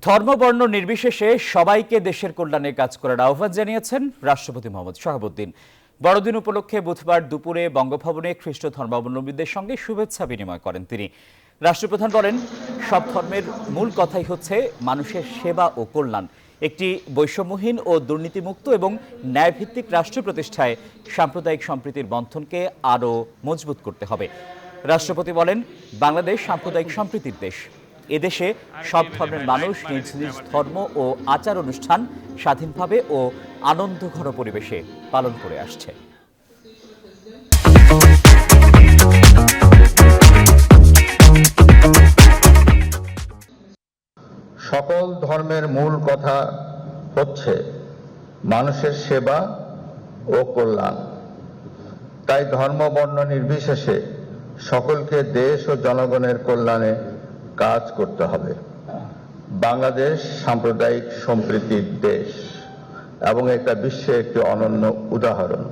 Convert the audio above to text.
ধর্মবর্ণ নির্বিশেষে সবাইকে দেশের কল্যাণে কাজ করার আহ্বান জানিয়েছেন রাষ্ট্রপতি মোহাম্মদ শাহাবুদ্দিন। বড়দিন উপলক্ষে বুধবার দুপুরে বঙ্গভবনে খ্রিস্ট ধর্মাবলম্বীদের সঙ্গে শুভেচ্ছা বিনিময় করেন তিনি। রাষ্ট্রপ্রধান বলেন, সব ধর্মের মূল কথাই হচ্ছে মানুষের সেবা ও কল্যাণ। একটি বৈষম্যহীন ও দুর্নীতিমুক্ত এবং ন্যায়ভিত্তিক রাষ্ট্র প্রতিষ্ঠায় সাম্প্রদায়িক সম্প্রীতির বন্ধনকে আরও মজবুত করতে হবে। রাষ্ট্রপতি বলেন, বাংলাদেশ সাম্প্রদায়িক সম্প্রীতির দেশ। এদেশে সব ধর্মের মানুষ নিজ নিজ ধর্ম ও আচার অনুষ্ঠান স্বাধীনভাবে ও আনন্দ আনন্দঘন পরিবেশে পালন করে আসছে। সকল ধর্মের মূল কথা হচ্ছে মানুষের সেবা ও কল্যাণ। তাই ধর্ম বর্ণ নির্বিশেষে সকলকে দেশ ও জনগণের কল্যাণে কাজ করতে হবে। বাংলাদেশ সাম্প্রদায়িক সম্প্রীতির দেশ এবং এটা বিশ্বের একটি অনন্য উদাহরণ।